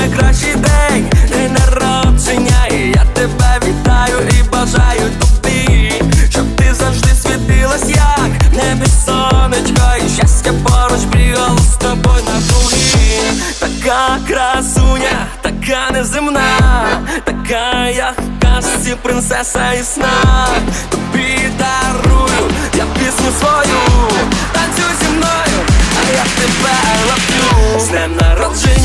найкращий день, день народження, і я тебе вітаю і бажаю тобі, щоб ти завжди світилась, як в небі сонечко, і щастя поруч бігало з тобою на дугі Така красуня, така неземна, така як в казці принцеса і сна. Тобі дарую я пісню свою, танцюй зі мною, а я тебе лоплю. З днем народження